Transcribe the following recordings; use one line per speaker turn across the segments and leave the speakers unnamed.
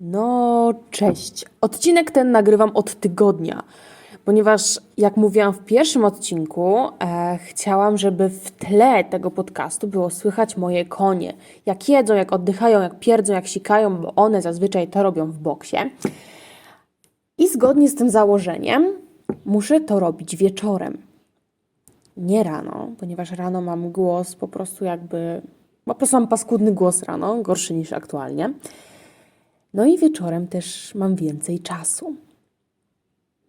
No, cześć. Odcinek ten nagrywam od tygodnia, ponieważ, jak mówiłam w pierwszym odcinku, e, chciałam, żeby w tle tego podcastu było słychać moje konie. Jak jedzą, jak oddychają, jak pierdzą, jak sikają, bo one zazwyczaj to robią w boksie. I zgodnie z tym założeniem muszę to robić wieczorem. Nie rano, ponieważ rano mam głos po prostu jakby. Po prostu mam paskudny głos rano, gorszy niż aktualnie. No i wieczorem też mam więcej czasu.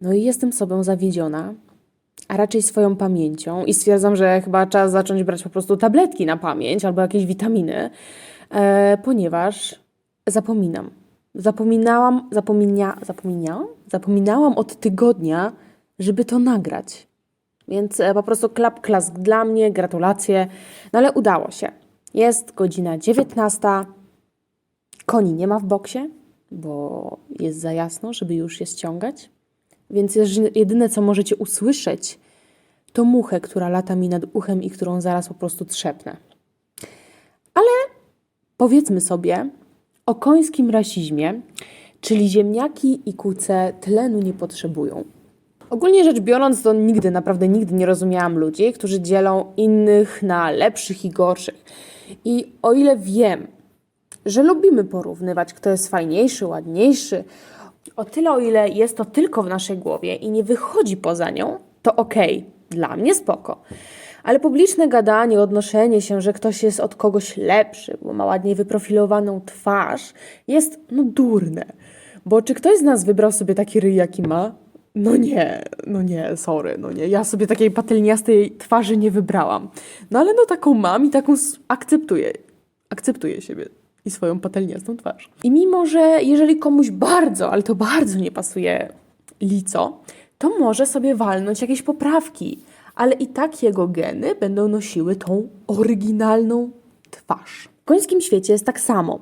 No i jestem sobą zawiedziona, a raczej swoją pamięcią i stwierdzam, że chyba czas zacząć brać po prostu tabletki na pamięć albo jakieś witaminy, e, ponieważ zapominam. Zapominałam, zapominia, zapominałam? Zapominałam od tygodnia, żeby to nagrać. Więc e, po prostu klap klask dla mnie, gratulacje. No ale udało się. Jest godzina 19. Koni nie ma w boksie, bo jest za jasno, żeby już je ściągać. Więc jedyne, co możecie usłyszeć, to muchę, która lata mi nad uchem i którą zaraz po prostu trzepnę. Ale powiedzmy sobie o końskim rasizmie, czyli ziemniaki i kuce tlenu nie potrzebują. Ogólnie rzecz biorąc, to nigdy, naprawdę nigdy nie rozumiałam ludzi, którzy dzielą innych na lepszych i gorszych. I o ile wiem, że lubimy porównywać, kto jest fajniejszy, ładniejszy, o tyle, o ile jest to tylko w naszej głowie i nie wychodzi poza nią, to okej, dla mnie spoko. Ale publiczne gadanie, odnoszenie się, że ktoś jest od kogoś lepszy, bo ma ładniej wyprofilowaną twarz, jest no durne. Bo czy ktoś z nas wybrał sobie taki ryj, jaki ma? No nie, no nie, sorry, no nie. Ja sobie takiej patelniastej twarzy nie wybrałam. No ale no taką mam i taką akceptuję. Akceptuję siebie i swoją patelniastą twarz. I mimo, że jeżeli komuś bardzo, ale to bardzo nie pasuje lico, to może sobie walnąć jakieś poprawki, ale i tak jego geny będą nosiły tą oryginalną twarz. W końskim świecie jest tak samo.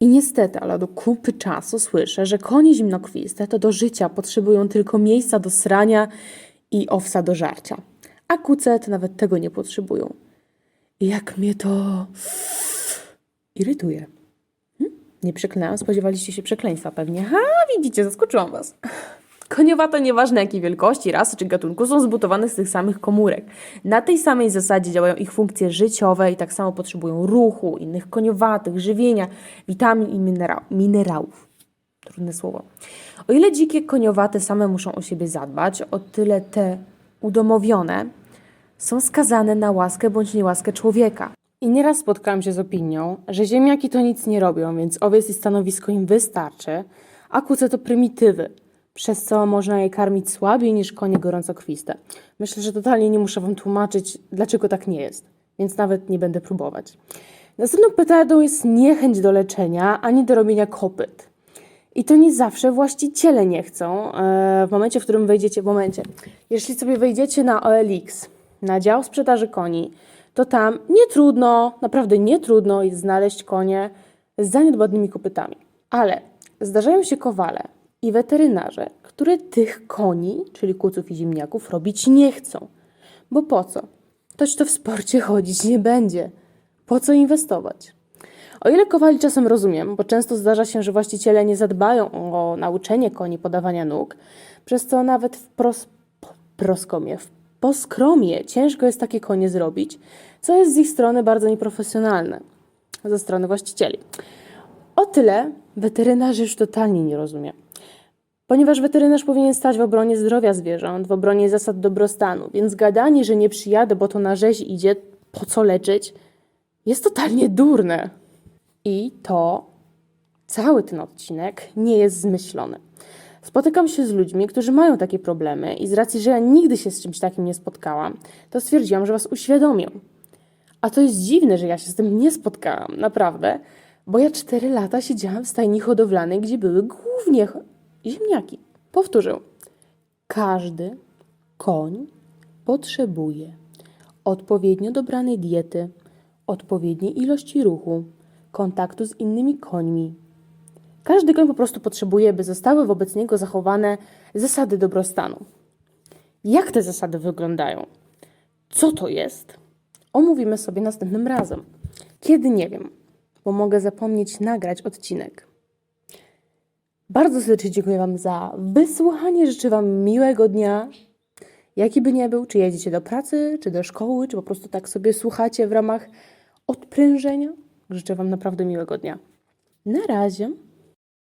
I niestety, ale do kupy czasu słyszę, że konie zimnokrwiste to do życia potrzebują tylko miejsca do srania i owsa do żarcia. A kuce to nawet tego nie potrzebują. I jak mnie to irytuje. Hm? Nie przeklinałam? Spodziewaliście się przekleństwa pewnie. Ha, widzicie, zaskoczyłam was. Koniowate, nieważne jakiej wielkości, rasy czy gatunku, są zbudowane z tych samych komórek. Na tej samej zasadzie działają ich funkcje życiowe i tak samo potrzebują ruchu, innych koniowatych, żywienia, witamin i minerał, minerałów. Trudne słowo. O ile dzikie koniowate same muszą o siebie zadbać, o tyle te udomowione są skazane na łaskę bądź niełaskę człowieka. I nieraz spotkałam się z opinią, że ziemniaki to nic nie robią, więc owiec i stanowisko im wystarczy, a kuce to prymitywy, przez co można je karmić słabiej niż konie gorącokrwiste. Myślę, że totalnie nie muszę wam tłumaczyć, dlaczego tak nie jest, więc nawet nie będę próbować. Następną petardą jest niechęć do leczenia, ani do robienia kopyt. I to nie zawsze właściciele nie chcą. e, W momencie, w którym wejdziecie, w momencie, jeśli sobie wejdziecie na OLX, na dział sprzedaży koni, to tam nie trudno, naprawdę nie trudno jest znaleźć konie z zaniedbanymi kopytami. Ale zdarzają się kowale i weterynarze, które tych koni, czyli kuców i ziemniaków, robić nie chcą. Bo po co? Toć to w sporcie chodzić nie będzie. Po co inwestować? O ile kowali czasem rozumiem, bo często zdarza się, że właściciele nie zadbają o nauczenie koni podawania nóg, przez co nawet w pros, proskomie, w poskromie ciężko jest takie konie zrobić, co jest z ich strony bardzo nieprofesjonalne, ze strony właścicieli. O tyle weterynarzy już totalnie nie rozumiem. Ponieważ weterynarz powinien stać w obronie zdrowia zwierząt, w obronie zasad dobrostanu, więc gadanie, że nie przyjadę, bo to na rzeź idzie, po co leczyć, jest totalnie durne. I to cały ten odcinek nie jest zmyślony. Spotykam się z ludźmi, którzy mają takie problemy i z racji, że ja nigdy się z czymś takim nie spotkałam, to stwierdziłam, że was uświadomię. A to jest dziwne, że ja się z tym nie spotkałam, naprawdę, bo ja cztery lata siedziałam w stajni hodowlanej, gdzie były głównie ziemniaki. Powtórzę. Każdy koń potrzebuje odpowiednio dobranej diety, odpowiedniej ilości ruchu, kontaktu z innymi końmi. Każdy koń po prostu potrzebuje, by zostały wobec niego zachowane zasady dobrostanu. Jak te zasady wyglądają? Co to jest? Omówimy sobie następnym razem. Kiedy nie wiem, bo mogę zapomnieć nagrać odcinek. Bardzo serdecznie dziękuję Wam za wysłuchanie. Życzę Wam miłego dnia. Jaki by nie był, czy jedziecie do pracy, czy do szkoły, czy po prostu tak sobie słuchacie w ramach odprężenia. Życzę Wam naprawdę miłego dnia. Na razie.